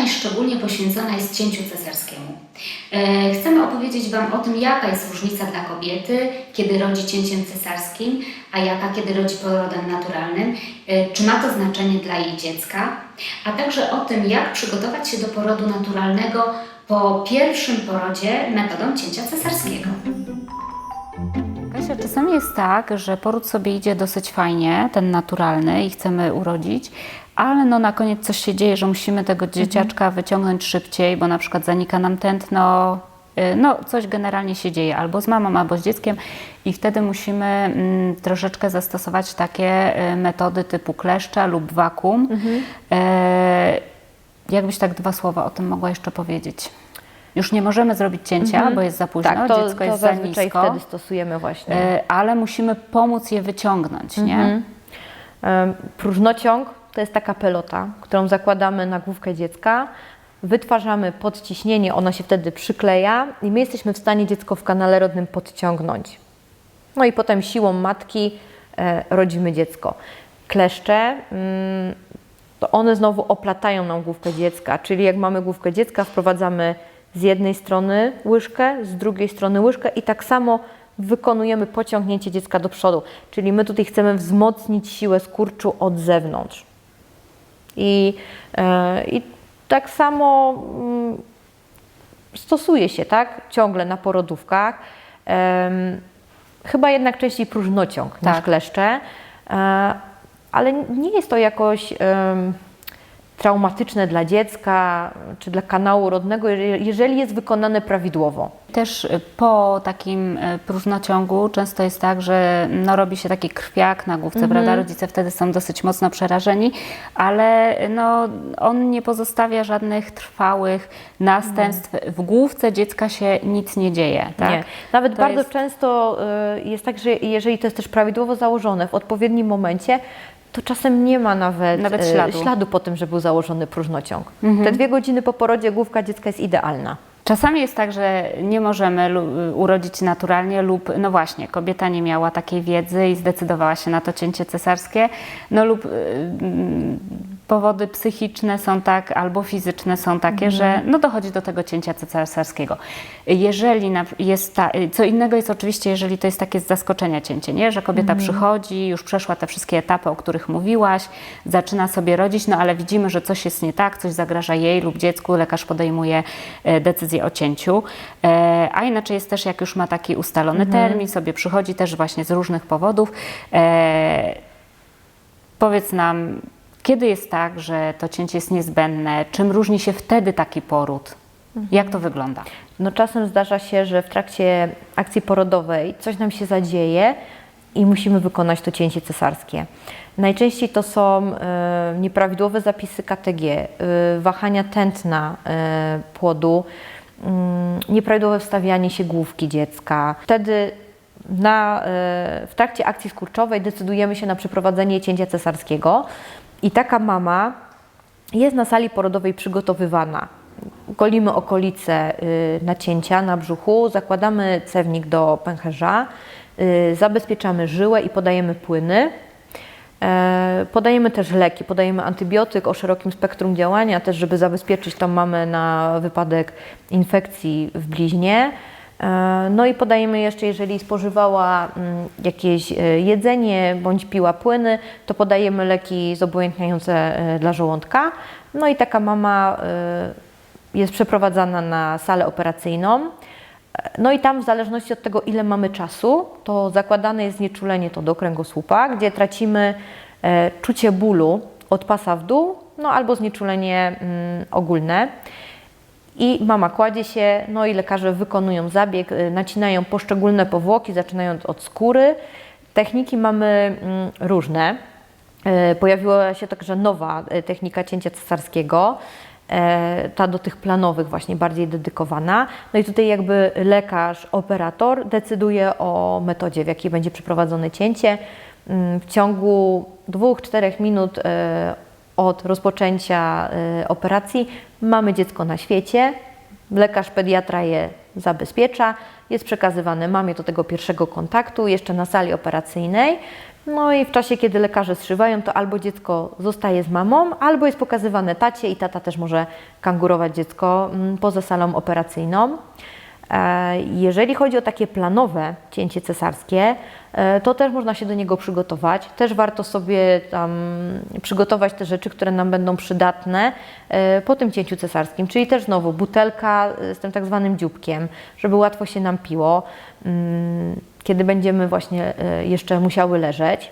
część szczególnie poświęcona jest cięciu cesarskiemu. E, Chcemy opowiedzieć Wam o tym, jaka jest różnica dla kobiety, kiedy rodzi cięciem cesarskim, a jaka kiedy rodzi porodem naturalnym, e, czy ma to znaczenie dla jej dziecka, a także o tym, jak przygotować się do porodu naturalnego po pierwszym porodzie metodą cięcia cesarskiego. Czasami jest tak, że poród sobie idzie dosyć fajnie, ten naturalny i chcemy urodzić, ale no na koniec coś się dzieje, że musimy tego dzieciaczka wyciągnąć szybciej, bo na przykład zanika nam tętno, y, no coś generalnie się dzieje albo z mamą, albo z dzieckiem i wtedy musimy mm, troszeczkę zastosować takie y, metody typu kleszcza lub wakum. E, jakbyś tak dwa słowa o tym mogła jeszcze powiedzieć? Już nie możemy zrobić cięcia, bo jest za późno, Tak, to, dziecko to jest za nisko. wtedy stosujemy właśnie. E, ale musimy pomóc je wyciągnąć, nie? Mhm. Próżnociąg to jest taka pelota, którą zakładamy na główkę dziecka, wytwarzamy podciśnienie, ona się wtedy przykleja i my jesteśmy w stanie dziecko w kanale rodnym podciągnąć. No i potem siłą matki e, rodzimy dziecko. Kleszcze, mm, to one znowu oplatają nam główkę dziecka, czyli jak mamy główkę dziecka, wprowadzamy z jednej strony łyżkę, z drugiej strony łyżkę i tak samo wykonujemy pociągnięcie dziecka do przodu. Czyli my tutaj chcemy wzmocnić siłę skurczu od zewnątrz. I, e, i tak samo mm, stosuje się tak ciągle na porodówkach. Chyba jednak częściej próżnociąg niż Tak. kleszcze, e, ale nie jest to jakoś traumatyczne dla dziecka czy dla kanału rodnego, jeżeli- jest wykonane prawidłowo. Też y, po takim y, próżnociągu często jest tak, że no, robi się taki krwiak na główce, prawda? Rodzice wtedy są dosyć mocno przerażeni, ale no, on nie pozostawia żadnych trwałych następstw. W główce dziecka się nic nie dzieje, tak? Nie. Nawet To bardzo jest- często y, jest tak, że jeżeli to jest też prawidłowo założone w odpowiednim momencie, to czasem nie ma nawet, Nawet y, śladu. śladu po tym, że był założony próżnociąg. Mhm. Te dwie godziny po porodzie główka dziecka jest idealna. Czasami jest tak, że nie możemy lu- urodzić naturalnie lub, no właśnie, kobieta nie miała takiej wiedzy i zdecydowała się na to cięcie cesarskie, no lub mm, powody psychiczne są tak, albo fizyczne są takie, że no dochodzi do tego cięcia cesarskiego. Jeżeli jest ta, co innego jest oczywiście, jeżeli to jest takie z zaskoczenia cięcie, nie? że kobieta przychodzi, już przeszła te wszystkie etapy, o których mówiłaś, zaczyna sobie rodzić, no ale widzimy, że coś jest nie tak, coś zagraża jej lub dziecku, lekarz podejmuje e, decyzję o cięciu. E, A inaczej jest też, jak już ma taki ustalony termin, sobie przychodzi też właśnie z różnych powodów. E, Powiedz nam, kiedy jest tak, że to cięcie jest niezbędne? Czym różni się wtedy taki poród? Jak to wygląda? No czasem zdarza się, że w trakcie akcji porodowej coś nam się zadzieje i musimy wykonać to cięcie cesarskie. Najczęściej to są e, nieprawidłowe zapisy KTG, e, wahania tętna e, płodu, mm, nieprawidłowe wstawianie się główki dziecka. Wtedy na, e, w trakcie akcji skurczowej decydujemy się na przeprowadzenie cięcia cesarskiego i taka mama jest na sali porodowej przygotowywana. Golimy okolice y, nacięcia na brzuchu, zakładamy cewnik do pęcherza, y, zabezpieczamy żyłę i podajemy płyny. E, Podajemy też leki, podajemy antybiotyk o szerokim spektrum działania, też żeby zabezpieczyć tą mamę na wypadek infekcji w bliźnie. E, No i podajemy jeszcze, jeżeli spożywała mm, jakieś e, jedzenie bądź piła płyny, to podajemy leki zobojętniające e, dla żołądka. No i taka mama jest przeprowadzana na salę operacyjną. No i tam w zależności od tego, ile mamy czasu, to zakładane jest znieczulenie to do kręgosłupa, gdzie tracimy czucie bólu od pasa w dół, no albo znieczulenie mm, ogólne. I mama kładzie się, no i lekarze wykonują zabieg, y, nacinają poszczególne powłoki, zaczynając od skóry. Techniki mamy mm, różne. E, Pojawiła się także nowa e, technika cięcia cesarskiego, ta do tych planowych właśnie bardziej dedykowana. No i tutaj jakby lekarz, operator decyduje o metodzie, w jakiej będzie przeprowadzone cięcie. Mm, W ciągu dwóch, czterech minut od rozpoczęcia e, operacji mamy dziecko na świecie. Lekarz pediatra je zabezpiecza, jest przekazywane mamie do tego pierwszego kontaktu, jeszcze na sali operacyjnej. No i w czasie, kiedy lekarze zszywają, to albo dziecko zostaje z mamą, albo jest pokazywane tacie i tata też może kangurować dziecko mm, poza salą operacyjną. E, Jeżeli chodzi o takie planowe cięcie cesarskie, e, to też można się do niego przygotować. Też warto sobie tam przygotować te rzeczy, które nam będą przydatne e, po tym cięciu cesarskim. Czyli też znowu butelka z tym tak zwanym dzióbkiem, żeby łatwo się nam piło, mm, kiedy będziemy właśnie jeszcze musiały leżeć.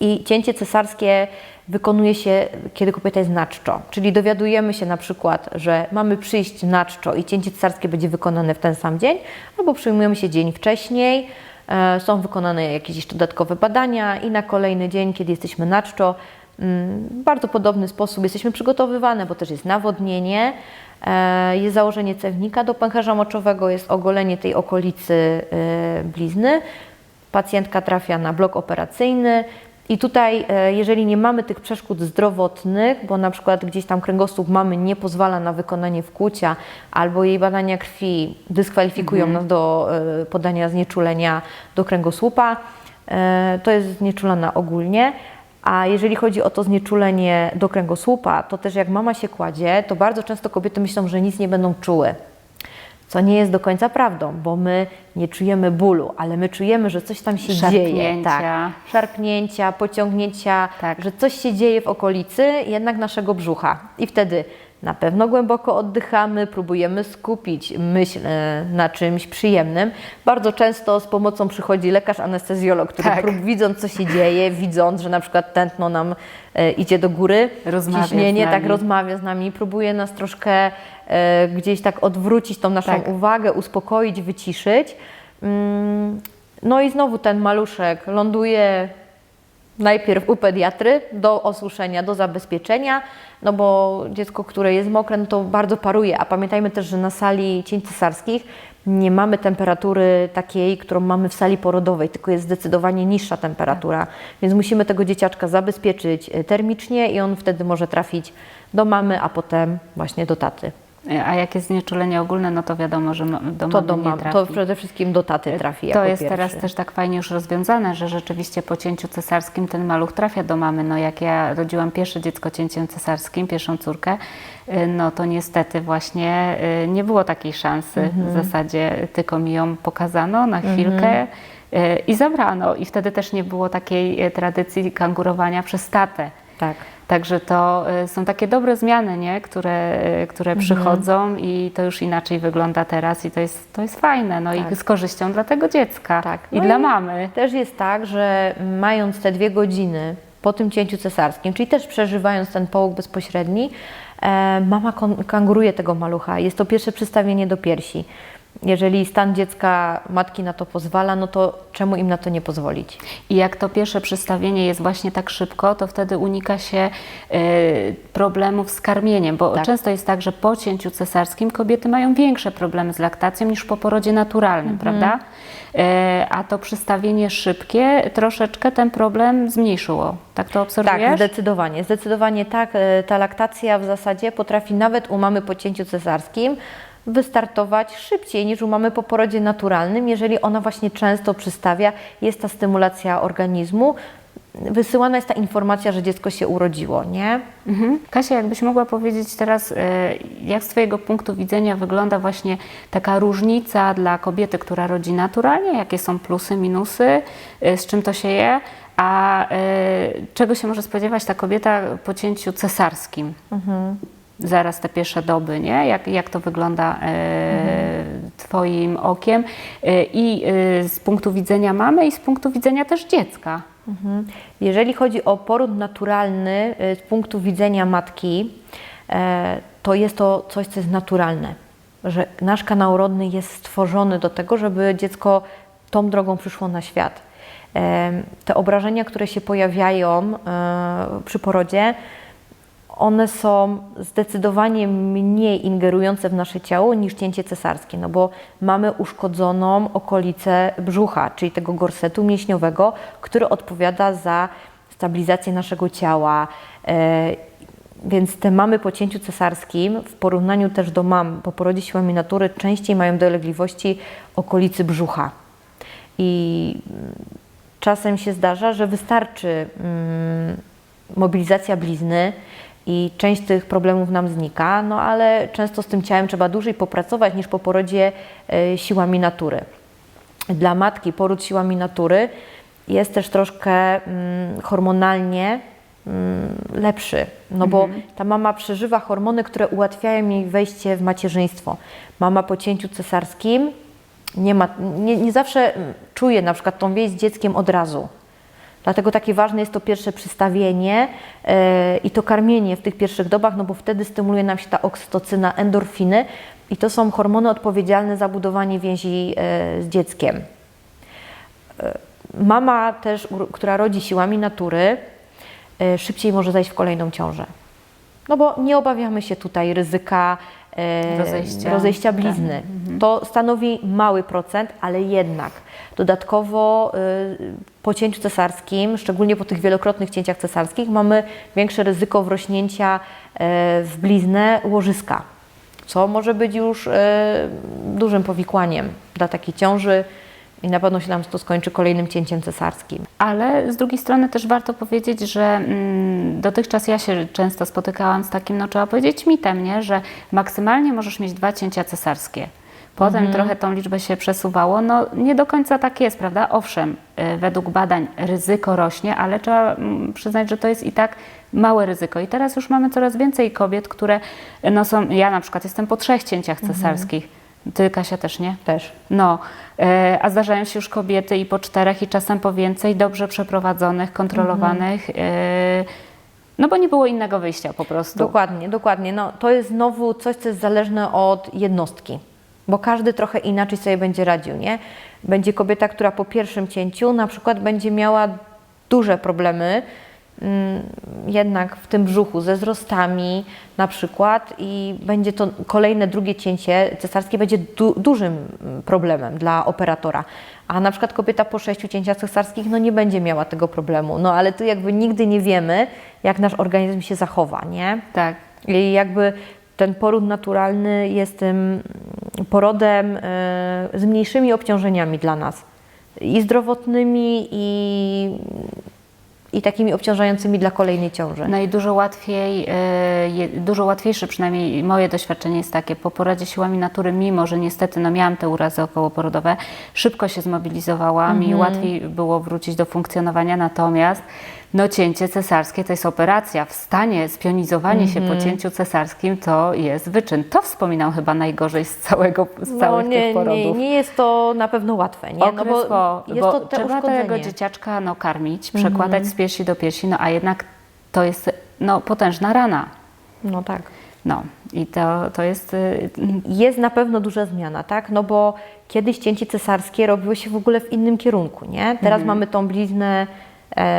I cięcie cesarskie wykonuje się, kiedy kobieta jest na czczo. Czyli dowiadujemy się na przykład, że mamy przyjść na czczo i cięcie cesarskie będzie wykonane w ten sam dzień, albo przyjmujemy się dzień wcześniej, e, są wykonane jakieś jeszcze dodatkowe badania i na kolejny dzień, kiedy jesteśmy na czczo, mm, w bardzo podobny sposób jesteśmy przygotowywane, bo też jest nawodnienie, e, jest założenie cewnika do pęcherza moczowego, jest ogolenie tej okolicy e, blizny. Pacjentka trafia na blok operacyjny i tutaj, e, jeżeli nie mamy tych przeszkód zdrowotnych, bo na przykład gdzieś tam kręgosłup mamy nie pozwala na wykonanie wkłucia, albo jej badania krwi dyskwalifikują nas do e, podania znieczulenia do kręgosłupa, e, to jest znieczulona ogólnie. A jeżeli chodzi o to znieczulenie do kręgosłupa, to też jak mama się kładzie, to bardzo często kobiety myślą, że nic nie będą czuły. Co nie jest do końca prawdą, bo my nie czujemy bólu, ale my czujemy, że coś tam się dzieje. Szarpnięcia. Tak, szarpnięcia, pociągnięcia, Tak. że coś się dzieje w okolicy jednak naszego brzucha. I wtedy na pewno głęboko oddychamy, próbujemy skupić myśl e, na czymś przyjemnym. Bardzo często z pomocą przychodzi lekarz anestezjolog, który Tak. prób, widząc co się dzieje, widząc, że na przykład tętno nam e, idzie do góry, Rozmawia ciśnienie tak rozmawia z nami, próbuje nas troszkę e, gdzieś tak odwrócić tą naszą Tak. uwagę, uspokoić, wyciszyć. Mm, No i znowu ten maluszek ląduje najpierw u pediatry do osuszenia, do zabezpieczenia, no bo dziecko, które jest mokre, no to bardzo paruje, a pamiętajmy też, że na sali cięć cesarskich nie mamy temperatury takiej, którą mamy w sali porodowej, tylko jest zdecydowanie niższa temperatura, więc musimy tego dzieciaczka zabezpieczyć e, termicznie i on wtedy może trafić do mamy, a potem właśnie do taty. A jak jest znieczulenie ogólne, no to wiadomo, że do To, mamy do mam, trafi. to przede wszystkim do taty trafi jako To jest pierwszy. teraz też tak fajnie już rozwiązane, że rzeczywiście po cięciu cesarskim ten maluch trafia do mamy. No jak ja rodziłam pierwsze dziecko cięciem cesarskim, pierwszą córkę, y, no to niestety właśnie y, nie było takiej szansy. Mhm. W zasadzie tylko mi ją pokazano na chwilkę y, i zabrano. I wtedy też nie było takiej y, tradycji kangurowania przez tatę. Tak. Także to y, są takie dobre zmiany, nie? które, y, które Mhm. przychodzą i to już inaczej wygląda teraz i to jest, to jest fajne. No Tak. i z korzyścią dla tego dziecka Tak. i No dla i- mamy. Też jest tak, że mając te dwie godziny po tym cięciu cesarskim, czyli też przeżywając ten połóg bezpośredni, e, mama kanguruje tego malucha. Jest to pierwsze przystawienie do piersi. Jeżeli stan dziecka matki na to pozwala, no to czemu im na to nie pozwolić? I jak to pierwsze przystawienie jest właśnie tak szybko, to wtedy unika się y, problemów z karmieniem, bo Tak. często jest tak, że po cięciu cesarskim kobiety mają większe problemy z laktacją niż po porodzie naturalnym, Mhm. prawda? Y, a to przystawienie szybkie troszeczkę ten problem zmniejszyło. Tak to obserwujesz? Tak, zdecydowanie. Zdecydowanie tak. E, Ta laktacja w zasadzie potrafi nawet u mamy po cięciu cesarskim wystartować szybciej niż u mamy po porodzie naturalnym, jeżeli ona właśnie często przystawia, jest ta stymulacja organizmu, wysyłana jest ta informacja, że dziecko się urodziło, nie? Mhm. Kasia, jakbyś mogła powiedzieć teraz, e, jak z Twojego punktu widzenia wygląda właśnie taka różnica dla kobiety, która rodzi naturalnie, jakie są plusy, minusy, e, z czym to się je, a e, czego się może spodziewać ta kobieta po cięciu cesarskim? Zaraz te pierwsze doby, nie? Jak, jak to wygląda e, Twoim okiem e, i e, z punktu widzenia mamy i z punktu widzenia też dziecka. Jeżeli chodzi o poród naturalny z punktu widzenia matki, to jest to coś, co jest naturalne. Że nasz kanał rodny jest stworzony do tego, żeby dziecko tą drogą przyszło na świat. Te obrażenia, które się pojawiają przy porodzie, one są zdecydowanie mniej ingerujące w nasze ciało niż cięcie cesarskie, no bo mamy uszkodzoną okolicę brzucha, czyli tego gorsetu mięśniowego, który odpowiada za stabilizację naszego ciała. E, Więc te mamy po cięciu cesarskim, w porównaniu też do mam po porodzie siłami natury, częściej mają dolegliwości okolicy brzucha. I mm, czasem się zdarza, że wystarczy mm, mobilizacja blizny i część tych problemów nam znika, no ale często z tym ciałem trzeba dłużej popracować niż po porodzie e, siłami natury. Dla matki poród siłami natury jest też troszkę mm, hormonalnie mm, lepszy, no bo ta mama przeżywa hormony, które ułatwiają jej wejście w macierzyństwo. Mama po cięciu cesarskim nie, ma, nie, nie zawsze mm, czuje na przykład tą więź z dzieckiem od razu. Dlatego takie ważne jest to pierwsze przystawienie e, i to karmienie w tych pierwszych dobach, no bo wtedy stymuluje nam się ta oksytocyna, endorfiny i to są hormony odpowiedzialne za budowanie więzi e, z dzieckiem. E, Mama też, która rodzi siłami natury, szybciej może zajść w kolejną ciążę. No bo nie obawiamy się tutaj ryzyka Rozejścia. rozejścia blizny. To stanowi mały procent, ale jednak dodatkowo y, po cięciu cesarskim, szczególnie po tych wielokrotnych cięciach cesarskich, mamy większe ryzyko wrośnięcia e, w bliznę łożyska, co może być już e, dużym powikłaniem dla takiej ciąży i na pewno się nam to skończy kolejnym cięciem cesarskim. Ale z drugiej strony też warto powiedzieć, że mm, dotychczas ja się często spotykałam z takim, no trzeba powiedzieć mitem, nie? że maksymalnie możesz mieć dwa cięcia cesarskie. Potem trochę tą liczbę się przesuwało. No nie do końca tak jest, prawda? Owszem, y, według badań ryzyko rośnie, ale trzeba mm, przyznać, że to jest i tak małe ryzyko. I teraz już mamy coraz więcej kobiet, które no są, ja na przykład jestem po trzech cięciach cesarskich. Ty, Kasia, też nie? Też. No, e, a zdarzają się już kobiety i po czterech, i czasem po więcej, dobrze przeprowadzonych, kontrolowanych. E, no bo nie było innego wyjścia po prostu. Dokładnie, dokładnie. No, to jest znowu coś, co jest zależne od jednostki, bo każdy trochę inaczej sobie będzie radził, nie? Będzie kobieta, która po pierwszym cięciu na przykład będzie miała duże problemy jednak w tym brzuchu ze wzrostami na przykład i będzie to kolejne drugie cięcie cesarskie będzie du dużym mm, problemem dla operatora. A na przykład kobieta po sześciu cięciach cesarskich no nie będzie miała tego problemu. No ale tu jakby nigdy nie wiemy, jak nasz organizm się zachowa, nie? Tak. I jakby ten poród naturalny jest tym porodem e, z mniejszymi obciążeniami dla nas. I zdrowotnymi, i, i takimi obciążającymi dla kolejnej ciąży. No i dużo łatwiej, e, dużo łatwiejsze, przynajmniej moje doświadczenie jest takie, po porodzie siłami natury, mimo że niestety no, miałam te urazy okołoporodowe, szybko się zmobilizowałam i łatwiej było wrócić do funkcjonowania, natomiast no, cięcie cesarskie to jest operacja. W stanie spionizowanie się po cięciu cesarskim to jest wyczyn. To wspominam chyba najgorzej z całego, z całych no, nie, tych porodów. nie, nie jest to na pewno łatwe, nie? Okres, no bo, bo, jest bo to te trzeba tego dzieciaczka no, karmić, przekładać z piersi do piersi, no a jednak to jest no, potężna rana. No tak. No i to, to jest... y, Jest na pewno duża zmiana, tak? No bo kiedyś cięcie cesarskie robiło się w ogóle w innym kierunku, nie? Teraz mamy tą bliznę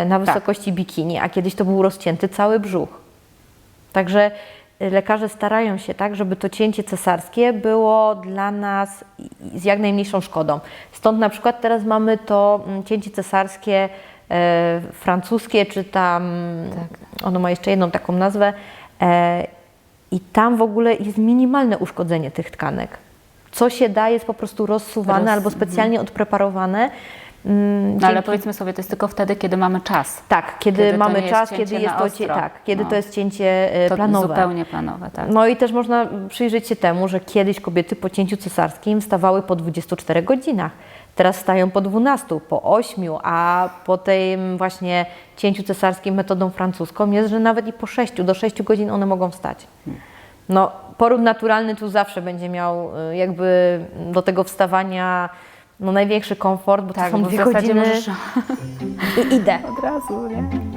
na wysokości bikini, a kiedyś to był rozcięty cały brzuch. Także y, lekarze starają się tak, żeby to cięcie cesarskie było dla nas z jak najmniejszą szkodą. Stąd na przykład teraz mamy to mm, cięcie cesarskie e, francuskie, czy tam, ono ma jeszcze jedną taką nazwę, e, i tam w ogóle jest minimalne uszkodzenie tych tkanek. Co się da, jest po prostu rozsuwane Roz- albo specjalnie odpreparowane. Mm, No ale powiedzmy sobie, to jest tylko wtedy, kiedy mamy czas. tak, kiedy, Kiedy mamy jest czas, kiedy jest to, ostro. tak, kiedy No. to jest cięcie e, To planowe. zupełnie planowe, tak. No i też można przyjrzeć się temu, że kiedyś kobiety po cięciu cesarskim wstawały po 24 godzinach. Teraz wstają po 12, po 8, a po tym właśnie cięciu cesarskim metodą francuską jest, że nawet i po 6, do 6 godzin one mogą wstać. No, poród naturalny tu zawsze będzie miał y, jakby do tego wstawania no, największy komfort, bo tak, to są bo w dwie zasadzie godziny możesz i idę. od razu, nie?